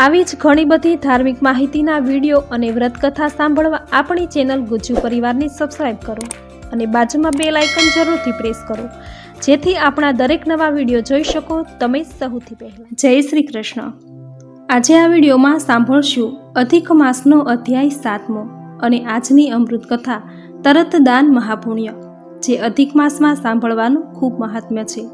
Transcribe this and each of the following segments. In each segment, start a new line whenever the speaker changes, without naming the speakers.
આવી જ ઘણી બધી ધાર્મિક માહિતીના વીડિયો અને વ્રતકથા સાંભળવા આપણી ચેનલ ગુજ્જુ પરિવારને સબસ્ક્રાઈબ કરો અને બાજુમાં બે લાઇકન જરૂરથી પ્રેસ કરો. જેથી આપણા દરેક નવા વીડિયો જોઈ શકો તમે સૌથી પહેલાં. જય શ્રી કૃષ્ણ. આજે આ વિડીયોમાં સાંભળશું અધિક માસનો અધ્યાય સાતમો અને આજની અમૃત કથા તરત દાન મહાપુણ્ય, જે અધિક માસમાં સાંભળવાનું ખૂબ મહાત્મ્ય છે.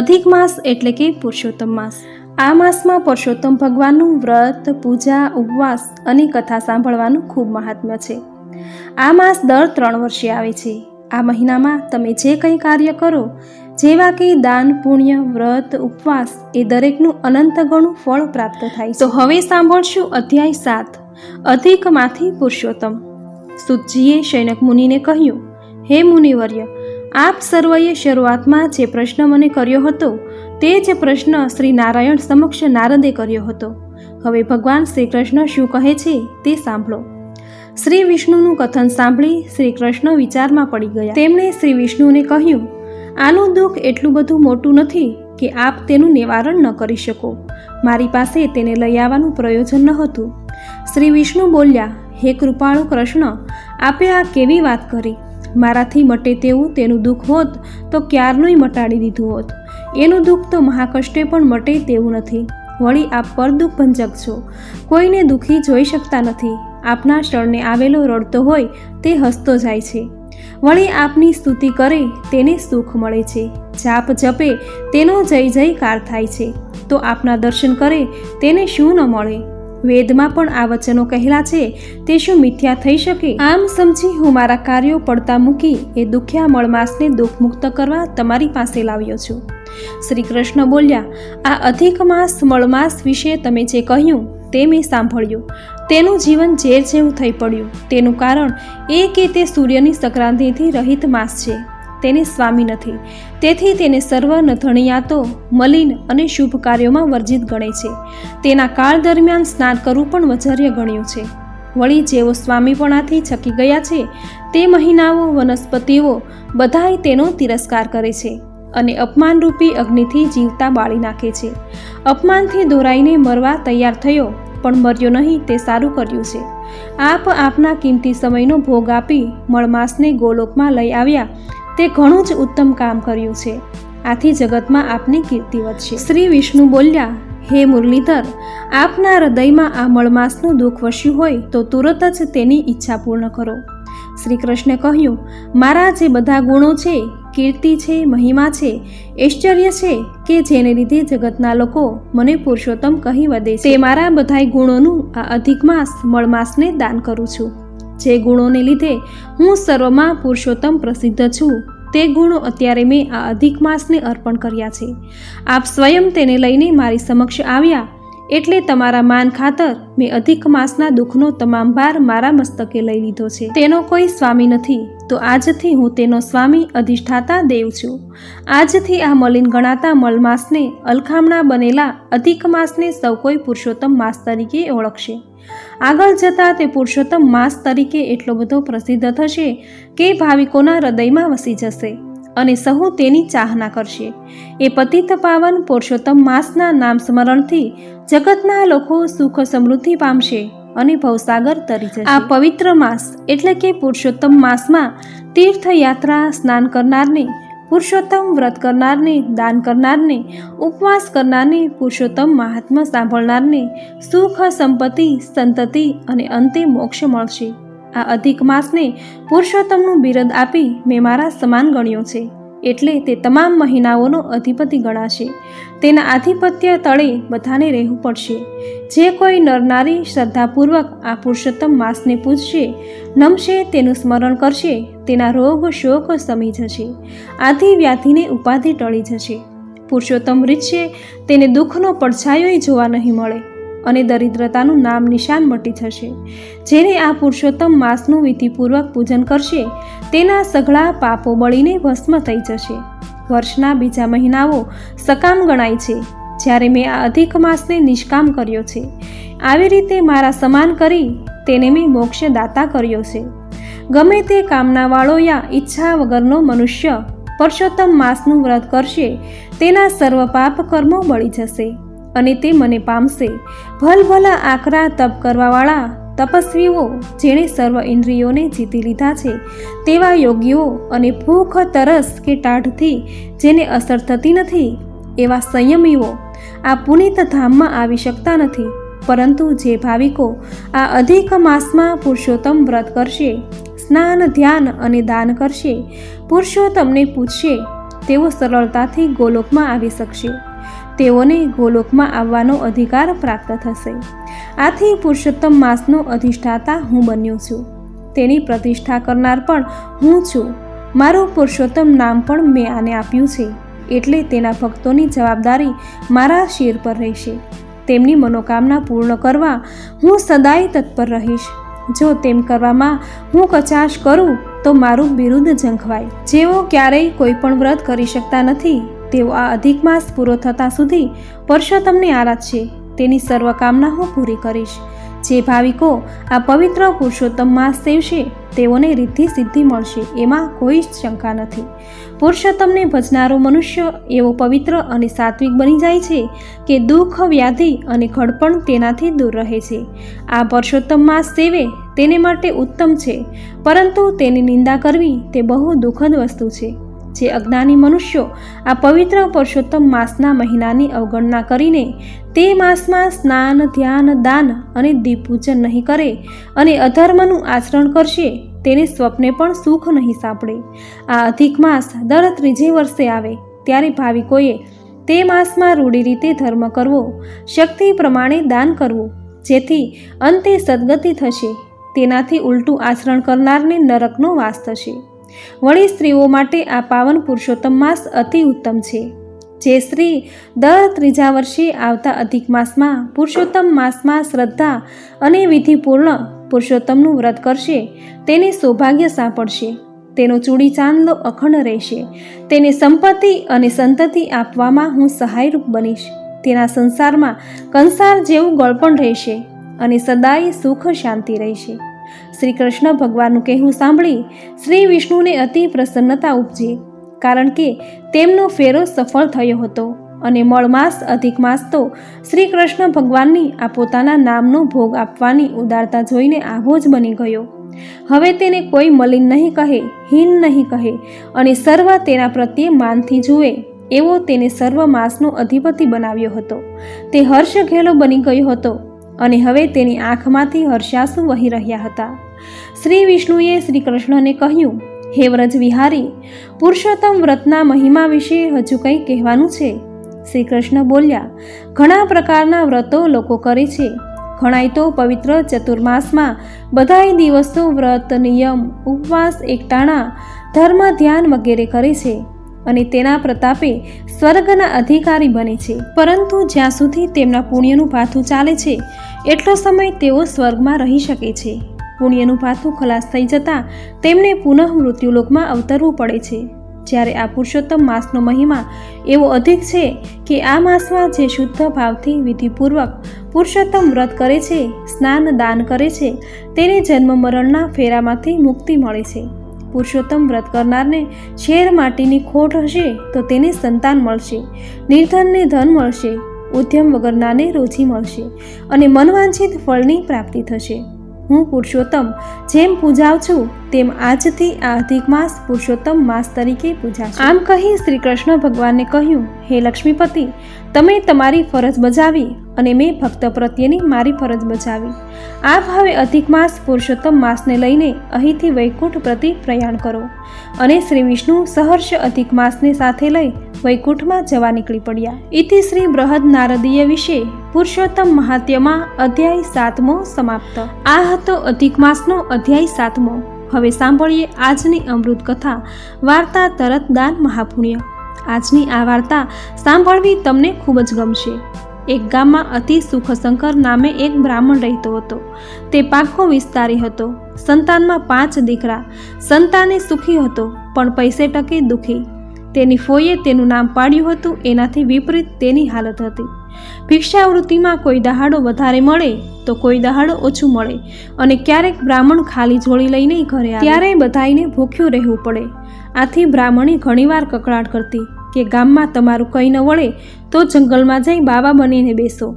અધિક માસ એટલે કે પુરુષોત્તમ માસ. આ માસમાં પુરુષોત્તમ ભગવાનનું વ્રત, પૂજા, ઉપવાસ અને કથા સાંભળવાનું ખૂબ મહાત્મ્ય છે. આ માસ દર ત્રણ વર્ષે આવે છે. આ મહિનામાં તમે જે કંઈ કાર્ય કરો, જેવા કે દાન, પુણ્ય, વ્રત, ઉપવાસ, એ દરેકનું અનંત ગણું ફળ પ્રાપ્ત થાય તો હવે સાંભળશું અધ્યાય સાત, અધિકમાંથી પુરુષોત્તમ. સુતજીએ શૈનક મુનિને કહ્યું, હે મુનિવર્ય, આપ સર્વએ શરૂઆતમાં જે પ્રશ્ન મને કર્યો હતો તે જ પ્રશ્ન શ્રી નારાયણ સમક્ષ નારદે કર્યો હતો. હવે ભગવાન શ્રી કૃષ્ણ શું કહે છે તે સાંભળો. શ્રી વિષ્ણુનું કથન સાંભળી શ્રી કૃષ્ણ વિચારમાં પડી ગયા. તેમણે શ્રી વિષ્ણુને કહ્યું, આનું દુઃખ એટલું બધું મોટું નથી કે આપ તેનું નિવારણ ન કરી શકો. મારી પાસે તેને લઈ આવવાનું પ્રયોજન ન હતું. શ્રી વિષ્ણુ બોલ્યા, હે કૃપાળુ કૃષ્ણ, આપે આ કેવી વાત કરી? મારાથી મટે તેવું તેનું દુઃખ હોત તો ક્યારનોય મટાડી દીધું હોત. એનું દુઃખ તો મહાકષ્ટે પણ મટે તેવું નથી. વળી આપ પર દુઃખ ભંજક છો. કોઈને દુઃખી જોઈ શકતા નથી. આપના શરણે આવેલો રડતો હોય તે હસતો જાય છે. વળી આપની સ્તુતિ કરે તેને સુખ મળે છે. જાપ જપે તેનો જય જયકાર થાય છે. તો આપના દર્શન કરે તેને શું ન મળે? વેદમાં પણ આ વચનો કહેલા છે, તે શું મિથ્યા થઈ શકે? આમ સમજી હું મારા કાર્યો પડતા મૂકી એ દુખ્યા મળમાસને દુઃખમુક્ત કરવા તમારી પાસે લાવ્યો છું. શ્રી કૃષ્ણ બોલ્યા, આ અધિક માસ મળમાસ વિશે તમે જે કહ્યું તે મેં સાંભળ્યું. તેનું જીવન ઝેર જેવું થઈ પડ્યું. તેનું કારણ એ કે તે સૂર્યની સંક્રાંતિથી રહિત માસ છે. તેને સ્વામી નથી. તેથી તેને સર્વ નથણિયાતો, મલિન અને શુભ કાર્યોમાં વર્જિત ગણે છે. તેના કાળ દરમિયાન સ્નાન કરવું પણ વજર્ય ગણ્યું છે. વળી જેઓ સ્વામીપણાથી છકી ગયા છે, તે મહિનાઓ, વનસ્પતિઓ બધાય તેનો તિરસ્કાર કરે છે. અને અપમાનરૂપી અગ્નિથી જીવતા બાળી નાખે છે. અપમાનથી દોરાઈને મરવા તૈયાર થયો, પણ મર્યો નહીં તે સારું કર્યું છે. આપ આપના કિંમતી સમયનો ભોગ આપી મળમાસને ગોલોકમાં લઈ આવ્યા, તે ઘણું જ ઉત્તમ કામ કર્યું છે. આથી જગતમાં આપની કીર્તિ વધશે. શ્રી વિષ્ણુ બોલ્યા, હે મુરલીધર, આપના હૃદયમાં આ મળમાસનું દુઃખ વસ્યું હોય તો તુરત જ તેની ઈચ્છા પૂર્ણ કરો. શ્રી કૃષ્ણે કહ્યું, મારા જે બધા ગુણો છે કીર્તિ છે, મહિમા છે ઐશ્ચર્ય છે કે જેને લીધે જગતના લોકો મને પુરુષોત્તમ કહી વધે છે. તે મારા બધાય ગુણોનું આ અધિક માસ, મળમાસને દાન કરું છું. જે ગુણોને લીધે હું સર્વમાં પુરુષોત્તમ પ્રસિદ્ધ છું, તે ગુણો અત્યારે મેં આ અધિક માસને અર્પણ કર્યા છે. આપ સ્વયં તેને લઈને મારી સમક્ષ આવ્યા એટલે તમારા માન ખાતર મેં અધિક માસના દુઃખનો તમામ ભાર મારા મસ્તકે લઈ લીધો છે. તેનો કોઈ સ્વામી નથી. તો આજથી હું તેનો સ્વામી અધિષ્ઠાતા દેવ છું. આજથી આ મલિન ગણાતા મલમાસને અલખામણા બનેલા અધિક માસને સૌ કોઈ પુરુષોત્તમ માસ તરીકે ઓળખશે. આગળ જતાં તે પુરુષોત્તમ માસ તરીકે એટલો બધો પ્રસિદ્ધ થશે કે ભાવિકોના હૃદયમાં વસી જશે. અને સહુ તેની ચાહના કરશે. એ પતિત પાવન પુરુષોત્તમ માસના નામ સ્મરણથી જગતના લોકો સુખ સમૃદ્ધિ પામશે અને ભવસાગર તરી જશે. આ પવિત્ર માસ એટલે કે પુરુષોત્તમ માસમાં તીર્થયાત્રા સ્નાન કરનારને, પુરુષોત્તમ વ્રત કરનારને, દાન કરનારને, ઉપવાસ કરનારને, પુરુષોત્તમ મહાત્મા સાંભળનારને સુખ, સંપત્તિ, સંતતિ અને અંતે મોક્ષ મળશે. આ અધિક માસને પુરુષોત્તમનું બિરદ આપી મેં મારા સમાન ગણ્યો છે. એટલે તે તમામ મહિનાઓનો અધિપતિ ગણાશે. તેના આધિપત્ય તળે બધાને રહેવું પડશે. જે કોઈ નરનારી શ્રદ્ધાપૂર્વક આ પુરુષોત્તમ માસને પૂજશે, નમશે તેનું સ્મરણ કરશે, તેના રોગ શોક સમી જશે, આધિ વ્યાધિને ઉપાધિ ટળી જશે. પુરુષોત્તમ રીતશે, તેને દુઃખનો પડછાયોય જોવા નહીં મળે. અને દરિદ્રતાનું નામ નિશાન મટી જશે જેને આ પુરુષોત્તમ માસનું વિધિપૂર્વક પૂજન કરશે, તેના સઘળા પાપો બળીને ભસ્મ થઈ જશે. વર્ષના બીજા મહિનાઓ સકામ ગણાય છે. જ્યારે મેં આ અધિક માસને નિષ્કામ કર્યો છે. આવી રીતે મારા સમાન કરી તેને મેં મોક્ષદાતા કર્યો છે. ગમે તે કામનાવાળો યા ઈચ્છા વગરનો મનુષ્ય પરસોત્તમ માસનું વ્રત કરશે, તેના સર્વ પાપ કર્મો બળી જશે. અને તે મને પામશે. ભલભલા આકરા તપ કરવાવાળા તપસ્વીઓ, જેણે સર્વ ઇન્દ્રિયોને જીતી લીધા છે, તેવા યોગીઓ અને ભૂખ, તરસ કે ટાઢથી જેને અસર થતી નથી, એવા સંયમીઓ આ પુનિત ધામમાં આવી શકતા નથી. પરંતુ જે ભાવિકો આ અધિક માસમાં પુરુષોત્તમ વ્રત કરશે, સ્નાન, ધ્યાન અને દાન કરશે, પુરુષોત્તમને પૂછશે તેઓ સરળતાથી ગોલોકમાં આવી શકશે. તેઓને ગોલોકમાં આવવાનો અધિકાર પ્રાપ્ત થશે. આથી પુરુષોત્તમ માસનો અધિષ્ઠાતા હું બન્યો છું. તેની પ્રતિષ્ઠા કરનાર પણ હું છું. મારું પુરુષોત્તમ નામ પણ મેં આને આપ્યું છે. એટલે તેના ભક્તોની જવાબદારી મારા શિર પર રહેશે. તેમની મનોકામના પૂર્ણ કરવા હું સદાય તત્પર રહીશ. જો તેમ કરવામાં હું કચાશ કરું, તો મારું બિરુદ ઝંખવાય. જેઓ ક્યારેય કોઈ પણ વ્રત કરી શકતા નથી. તેઓ આ અધિક માસ પૂરો થતાં સુધી પરસોત્તમને આરાધશે તેની સર્વ કામના હું પૂરી કરીશ. જે ભાવિકો આ પવિત્ર પુરુષોત્તમ માસ સેવશે તેઓને રિદ્ધિ સિદ્ધિ મળશે એમાં કોઈ જ શંકા નથી. પુરુષોત્તમને ભજનારો મનુષ્ય એવો પવિત્ર અને સાત્વિક બની જાય છે કે દુઃખ, વ્યાધિ અને ઘડપણ તેનાથી દૂર રહે છે. આ પુરુષોત્તમ માસ સેવે તેને માટે ઉત્તમ છે, પરંતુ તેની નિંદા કરવી તે બહુ દુઃખદ વસ્તુ છે. જે અજ્ઞાની મનુષ્યો આ પવિત્ર પુરુષોત્તમ માસના મહિનાની અવગણના કરીને તે માસમાં સ્નાન, ધ્યાન, દાન અને દીપ પૂજન નહીં કરે અને અધર્મનું આચરણ કરશે, તેને સ્વપ્ને પણ સુખ નહીં સાંપડે. આ અધિક માસ દર ત્રીજે વર્ષે આવે, ત્યારે ભાવિકોએ તે માસમાં રૂઢી રીતે ધર્મ કરવો, શક્તિ પ્રમાણે દાન કરવું, જેથી અંતે સદગતિ થશે. તેનાથી ઉલટું આચરણ કરનારને નરકનો વાસ થશે. વળી સ્ત્રીઓ માટે આ પાવન પુરુષોત્તમ માસ અતિ ઉત્તમ છે. જે સ્ત્રી દર ત્રીજા વર્ષે આવતા અધિક માસમાં પુરુષોત્તમ માસમાં શ્રદ્ધા અને વિધિપૂર્ણ પુરુષોત્તમનું વ્રત કરશે, તેને સૌભાગ્ય સાંપડશે. તેનો ચૂડી ચાંદલો અખંડ રહેશે. તેને સંપત્તિ અને સંતતિ આપવામાં હું સહાયરૂપ બનીશ. તેના સંસારમાં કંસાર જેવું ગળપણ રહેશે અને સદાય સુખ શાંતિ રહેશે. શ્રી કૃષ્ણ ભગવાનનું કહેવું સાંભળી શ્રી વિષ્ણુને અતિ પ્રસન્નતા ઉપજી, કારણ કે તેમનો ફેરો સફળ થયો હતો અને મળમાસ અધિક માસ તો શ્રી કૃષ્ણ ભગવાનની આ પોતાના નામનો ભોગ આપવાની ઉદારતા જોઈને આવો જ બની ગયો. હવે તેને કોઈ મલિન નહીં કહે, હીન નહીં કહે અને સર્વ તેના પ્રત્યે માનથી જુએ એવો તેને સર્વ માસનો અધિપતિ બનાવ્યો હતો. તે હર્ષ ઘેલો બની ગયો હતો અને હવે તેની આંખમાંથી હર્ષાસુ વહી રહ્યા હતા. શ્રી વિષ્ણુએ શ્રી કૃષ્ણને કહ્યું, હે વ્રજ વિહારી, પુરુષોત્તમ વ્રતના મહિમા વિશે હજુ કંઈ કહેવાનું છે? શ્રી કૃષ્ણ બોલ્યા, ઘણા પ્રકારના વ્રતો લોકો કરે છે. ઘણાય તો પવિત્ર ચતુર્માસમાં બધાય દિવસો વ્રત, નિયમ, ઉપવાસ, એકટાણા, ધર્મ, ધ્યાન વગેરે કરે છે. અને તેના પ્રતાપે સ્વર્ગના અધિકારી બને છે. પરંતુ જ્યાં સુધી તેમના પુણ્યનું પાથું ચાલે છે, એટલો સમય તેઓ સ્વર્ગમાં રહી શકે છે. પુણ્યનું પાથું ખલાસ થઈ જતાં તેમને પુનઃ મૃત્યુલોકમાં અવતરવું પડે છે. જ્યારે આ પુરુષોત્તમ માસનો મહિમા એવો અધિક છે કે આ માસમાં જે શુદ્ધ ભાવથી વિધિપૂર્વક પુરુષોત્તમ વ્રત કરે છે, સ્નાન દાન કરે છે, તેને જન્મ મરણના ફેરામાંથી મુક્તિ મળે છે. પુરુષોત્તમ વ્રત કરનારને શેર માટીની ખોટ હશે તો તેને સંતાન મળશે. નિર્ધનને ધન મળશે. ઉદ્યમ વગરનાને રોજી મળશે અને મનવાંછિત ફળની પ્રાપ્તિ થશે. હું પુરુષોત્તમ જેમ પૂજાવ છું, તેમ આજથી આ અધિક માસ પુરુષોત્તમ માસ તરીકે પૂજાશે. આમ કહી શ્રી કૃષ્ણ ભગવાનને કહ્યું, હે લક્ષ્મીપતિ, તમે તમારી ફરજ બજાવી અને મેં ભક્ત પ્રત્યેની મારી ફરજ બજાવી. આપ હવે અધિક માસ પુરુષોત્તમ માસને લઈને અહીંથી વૈકુંઠ પ્રતિ પ્રયાણ કરો અને શ્રી વિષ્ણુ સહર્ષ અધિક માસને સાથે લઈ વૈકુંઠમાં જવા નીકળી પડ્યા. ઇતિ શ્રી બૃહદ નારદીય વિશે પુરુષોત્તમ મહાત્યમાં અધ્યાય સાતમો સમાપ્ત. આ હતો અધિક માસનો અધ્યાય સાતમો. હવે સાંભળીએ આજની અમૃત કથા, વાર્તા તરત દાન મહાપુણ્ય. આજની આ વાર્તા સાંભળવી તમને ખૂબ જ ગમશે. એક ગામમાં અતિ સુખશંકર નામે એક બ્રાહ્મણ રહેતો હતો. તે પાખો વિસ્તારી હતો. સંતાનમાં પાંચ દીકરા. સંતાને સુખી હતો, પણ પૈસે ટકે દુઃખી. તેની ફોઈએ તેનું નામ પાડ્યું હતું, એનાથી વિપરીત તેની હાલત હતી. ભિક્ષાવૃત્તિમાં કોઈ દહાડો વધારે મળે તો કોઈ દહાડો ઓછું મળે અને ક્યારેક બ્રાહ્મણ ખાલી જોડી લઈને ઘરે ત્યારે બધાઈને ભૂખ્યું રહેવું પડે. આથી બ્રાહ્મણી ઘણીવાર કકળાટ કરતી કે ગામમાં તમારું કંઈ ન વળે તો જંગલમાં જઈ બાવા બનીને બેસો.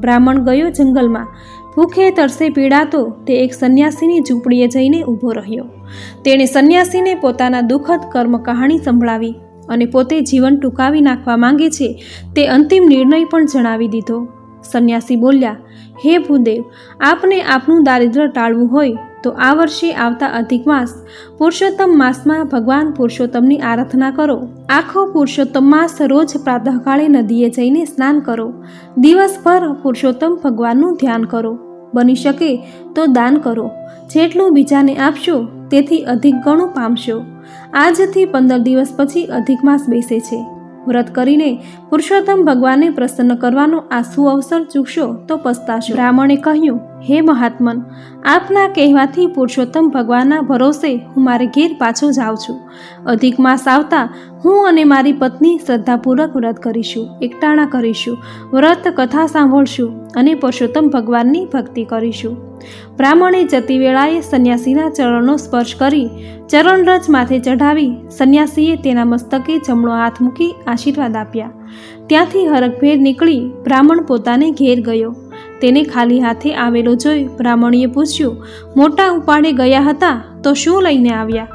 બ્રાહ્મણ ગયો જંગલમાં. ભૂખે તરસે પીડાતો તે એક સંન્યાસીની ઝૂંપડીએ જઈને ઊભો રહ્યો. તેણે સંન્યાસીને પોતાના દુઃખદ કર્મ કહાણી સંભળાવી. અને પોતે જીવન ટૂંકાવી નાખવા માંગે છે, તે અંતિમ નિર્ણય પણ જણાવી દીધો. સંન્યાસી બોલ્યા, હે ભૂદેવ, આપને આપનું દારિદ્ર્ય ટાળવું હોય, તો આ વર્ષે આવતા અધિક માસ, પુરુષોત્તમ માસમાં ભગવાન પુરુષોત્તમની આરાધના કરો. આખો પુરુષોત્તમ માસ રોજ પ્રાતઃકાળે નદીએ જઈને સ્નાન કરો. દિવસભર પુરુષોત્તમ ભગવાનનું ધ્યાન કરો. બની શકે તો દાન કરો. જેટલું બીજાને આપશો, તેથી અધિક ગણું પામશો. આજથી પંદર દિવસ પછી અધિક માસ બેસે છે. વ્રત કરીને પુરુષોત્તમ ભગવાનને પ્રસન્ન કરવાનો આ સુઅવસર ચૂકશો તો પસ્તાશો. બ્રાહ્મણે કહ્યું હે મહાત્મન, આપના કહેવાથી પુરુષોત્તમ ભગવાનના ભરોસે હું મારે ઘેર પાછો જાઉં છું. અધિક માસ આવતા હું અને મારી પત્ની શ્રદ્ધાપૂર્વક વ્રત કરીશું, એકટાણા કરીશું, વ્રત કથા સાંભળશું અને પુરુષોત્તમ ભગવાનની ભક્તિ કરીશું. બ્રાહ્મણે જતી વેળાએ સંન્યાસીના ચરણનો સ્પર્શ કરી, ચરણરજ માથે ચઢાવી સંન્યાસીએ તેના મસ્તકે જમણો હાથ મૂકી આશીર્વાદ આપ્યા. ત્યાંથી હરખભેર નીકળી બ્રાહ્મણ પોતાને ઘેર ગયો. તેને ખાલી હાથે આવેલો જોઈ બ્રાહ્મણીએ પૂછ્યું, મોટા ઉપાડે ગયા હતા તો શું લઈને આવ્યા?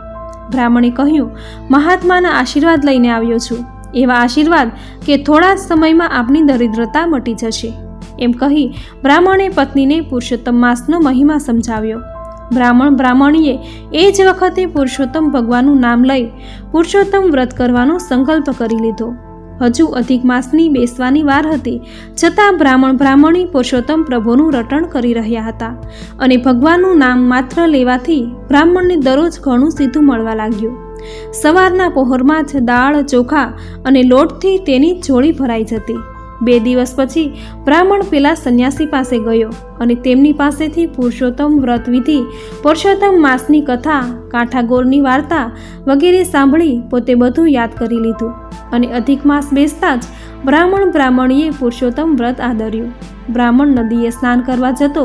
બ્રાહ્મણે કહ્યું, મહાત્માના આશીર્વાદ લઈને આવ્યો છું. એવા આશીર્વાદ કે થોડા સમયમાં આપની દરિદ્રતા મટી જશે. એમ કહી બ્રાહ્મણે પત્નીને પુરુષોત્તમ માસનો મહિમા સમજાવ્યો. બ્રાહ્મણ બ્રાહ્મણીએ એ જ વખતે પુરુષોત્તમ ભગવાનનું નામ લઈ પુરુષોત્તમ વ્રત કરવાનો સંકલ્પ કરી લીધો. હજુ અધિક માસની બેસવાની વાર હતી, છતાં બ્રાહ્મણ બ્રાહ્મણી પુરુષોત્તમ પ્રભુનું રટણ કરી રહ્યા હતા અને ભગવાનનું નામ માત્ર લેવાથી બ્રાહ્મણને દરરોજ ઘણું સીધું મળવા લાગ્યું. સવારના પહોરમાં જ દાળ, ચોખા અને લોટથી તેની જોડી ભરાઈ જતી. બે દિવસ પછી બ્રાહ્મણ પેલા સંન્યાસી પાસે ગયો અને તેમની પાસેથી પુરુષોત્તમ વ્રત વિધિ, પુરુષોત્તમ માસની કથા, કાંઠાગોરની વાર્તા વગેરે સાંભળી પોતે બધું યાદ કરી લીધું અને અધિક માસ બેસતા જ બ્રાહ્મણ બ્રાહ્મણીએ પુરુષોત્તમ વ્રત આદર્યું. બ્રાહ્મણ નદીએ સ્નાન કરવા જતો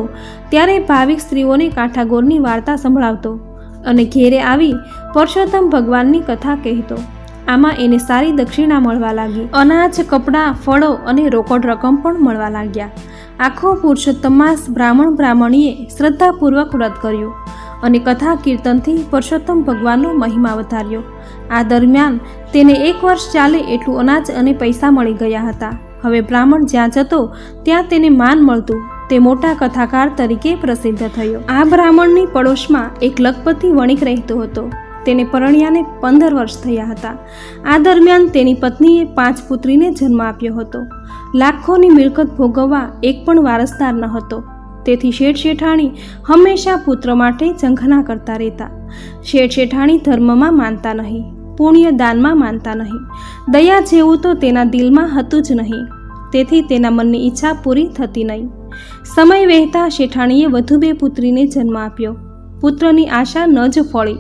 ત્યારે ભાવિક સ્ત્રીઓને કાંઠાગોરની વાર્તા સંભળાવતો અને ઘેરે આવી પુરુષોત્તમ ભગવાનની કથા કહેતો. આમાં એને સારી દક્ષિણા મળવા લાગી. અનાજ, કપડાં, ફળો અને રોકડ રકમ પણ મળવા લાગ્યા. આખો પુરુષોત્તમ માસ બ્રાહ્મણ બ્રાહ્મણીએ શ્રદ્ધાપૂર્વક વ્રત કર્યું અને કથા કીર્તનથી પુરુષોત્તમ ભગવાનનો મહિમા વધાર્યો. આ દરમિયાન તેને એક વર્ષ ચાલે એટલું અનાજ અને પૈસા મળી ગયા હતા. હવે બ્રાહ્મણ જ્યાં જતો, ત્યાં તેને માન મળતું. તે મોટા કથાકાર તરીકે પ્રસિદ્ધ થયો. આ બ્રાહ્મણની પડોશમાં એક લખપતિ વણિક રહેતો હતો. તેને પરણ્યાને પંદર વર્ષ થયા હતા. આ દરમિયાન તેની પત્નીએ પાંચ પુત્રીને જન્મ આપ્યો હતો. લાખોની મિલકત ભોગવવા એક પણ વારસદાર ન હતો. તેથી શેઠ શેઠાણી હંમેશા પુત્ર માટે ઝંખના કરતા રહેતા. શેઠ શેઠાણી ધર્મમાં માનતા નહીં, પુણ્ય દાનમાં માનતા નહીં. દયા જેવું તો તેના દિલમાં હતું જ નહીં. તેથી તેના મનની ઈચ્છા પૂરી થતી નહીં. સમય વહેતા શેઠાણીએ વધુ બે પુત્રીને જન્મ આપ્યો. પુત્રની આશા ન જ ફળી.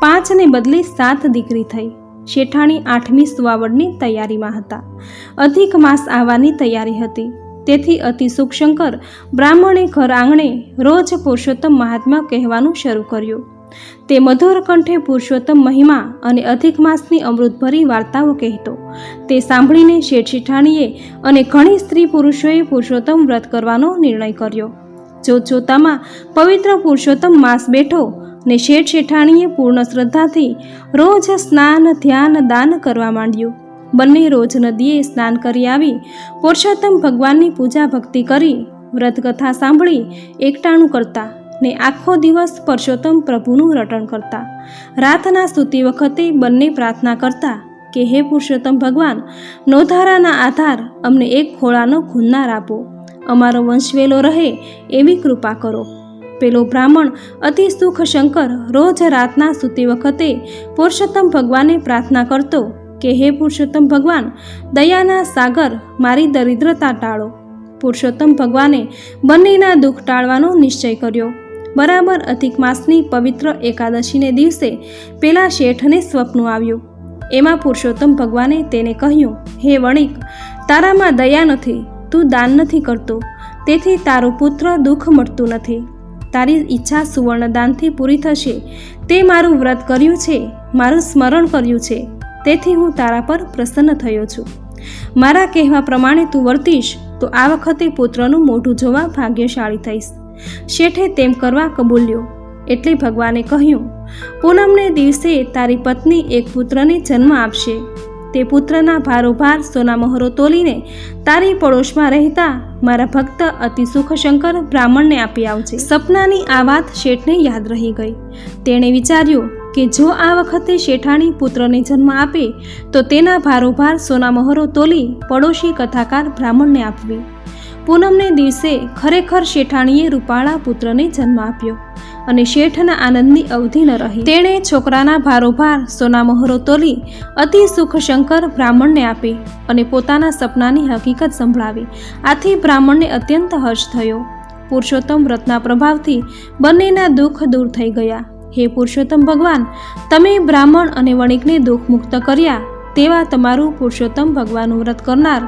પાંચને બદલે સાત દીકરી થઈ. શેઠાણી આઠમી સુવાવડની તૈયારીમાં હતા. અધિક માસ આવવાની તૈયારી હતી. તેથી અતિ સુખશંકર બ્રાહ્મણે ઘર આંગણે રોજ પુરુષોત્તમ મહાત્મા કહેવાનું શરૂ કર્યું. તે મધુર કંઠે પુરુષોત્તમ મહિમા અને અધિક માસની અમૃતભરી વાર્તાઓ કહેતો. તે સાંભળીને શેઠ શેઠાણીએ અને ઘણી સ્ત્રી પુરુષોએ પુરુષોત્તમ વ્રત કરવાનો નિર્ણય કર્યો. જોતજોતામાં પવિત્ર પુરુષોત્તમ માસ બેઠો ને શેઠ શેઠાણીએ પૂર્ણ શ્રદ્ધાથી રોજ સ્નાન, ધ્યાન, દાન કરવા માંડ્યું. બંને રોજ નદીએ સ્નાન કરી આવી, પુરુષોત્તમ ભગવાનની પૂજા ભક્તિ કરી, વ્રતકથા સાંભળી, એકટાણું કરતા ને આખો દિવસ પરસોત્તમ પ્રભુનું રટણ કરતા. રાતના સૂતી વખતે બંને પ્રાર્થના કરતા કે, હે પુરુષોત્તમ ભગવાન, નોધારાના આધાર અમને એક ખોળાનો ખુન્નાર આપો. અમારો વંશવેલો રહે એવી કૃપા કરો. પેલો બ્રાહ્મણ અતિ સુખ શંકર રોજ રાતના સૂતી વખતે પુરુષોત્તમ ભગવાને પ્રાર્થના કરતો કે, હે પુરુષોત્તમ ભગવાન, દયાના સાગર મારી દરિદ્રતા ટાળો. પુરુષોત્તમ ભગવાને બંનેના દુઃખ ટાળવાનો નિશ્ચય કર્યો. બરાબર અધિક માસની પવિત્ર એકાદશીને દિવસે પેલા શેઠને સ્વપ્ન આવ્યું. એમાં પુરુષોત્તમ ભગવાને તેને કહ્યું, હે વણિક, તારામાં દયા નથી, તું દાન નથી કરતો. તેથી તારો પુત્ર દુઃખ મળતું નથી. તારી ઈચ્છા સુવર્ણદાનથી પૂરી થશે. તે મારું વ્રત કર્યું છે, મારું સ્મરણ કર્યું છે. તેથી હું તારા પર પ્રસન્ન થયો છું. મારા કહેવા પ્રમાણે તું વર્તીશ, તો આ વખતે પુત્રનું મોઢું જોવા ભાગ્યશાળી થઈશ. શેઠે તેમ કરવા કબૂલ્યો. એટલે ભગવાને કહ્યું, પૂનમને દિવસે તારી પત્ની એક પુત્રને જન્મ આપશે. તે પુત્રના ભારોભાર સોના મહોરો તોલીને તારી પડોશમાં રહેતા મારા ભક્ત અતિ સુખશંકર બ્રાહ્મણને આપી આવજે. સપનાની આ વાત શેઠને યાદ રહી ગઈ. તેણે વિચાર્યું કે જો આ વખતે શેઠાણી પુત્રને જન્મ આપે, તો તેના ભારોભાર સોના મહોરો તોલી પડોશી કથાકાર બ્રાહ્મણને આપવી. પૂનમને દિવસે ખરેખર શેઠાણીએ રૂપાળા પુત્રને જન્મ આપ્યો. અને શેઠના આનંદની અવધિ ન રહી. તેણે છોકરાના ભારોભાર, સોના મહોરો તોલી અતિ સુખશંકર બ્રાહ્મણને આપી અને પોતાના સપનાની હકીકત સંભળાવી. આથી બ્રાહ્મણને અત્યંત હર્ષ થયો. પુરુષોત્તમ વ્રતના પ્રભાવથી બંનેના દુઃખ દૂર થઈ ગયા. હે પુરુષોત્તમ ભગવાન, તમે બ્રાહ્મણ અને વણિકને દુઃખ મુક્ત કર્યા. તેવા તમારું પુરુષોત્તમ ભગવાનનું વ્રત કરનાર,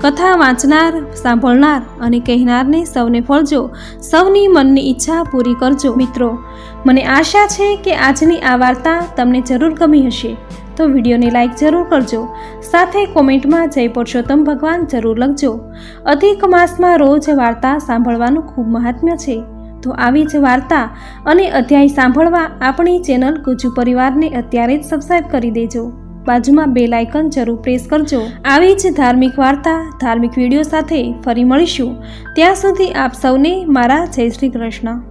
કથા વાંચનાર, સાંભળનાર અને કહેનારને સૌને ફળજો. સૌની મનની ઈચ્છા પૂરી કરજો. મિત્રો, મને આશા છે કે આજની આ વાર્તા તમને જરૂર ગમી હશે. તો વિડીયોને લાઇક જરૂર કરજો. સાથે કોમેન્ટમાં જય પુરુષોત્તમ ભગવાન જરૂર લખજો. અધિક માસમાં રોજ વાર્તા સાંભળવાનું ખૂબ મહાત્મ્ય છે. તો આવી જ વાર્તા અને અધ્યાય સાંભળવા આપણી ચેનલ ગુજુ પરિવારને અત્યારે જ સબસ્ક્રાઈબ કરી દેજો. બાજુમાં બે લાઇકન જરૂર પ્રેસ કરજો. આવી જ ધાર્મિક વાર્તા, ધાર્મિક વીડિયો સાથે ફરી મળીશું. ત્યાં સુધી આપ સૌને મારા જય શ્રી કૃષ્ણ.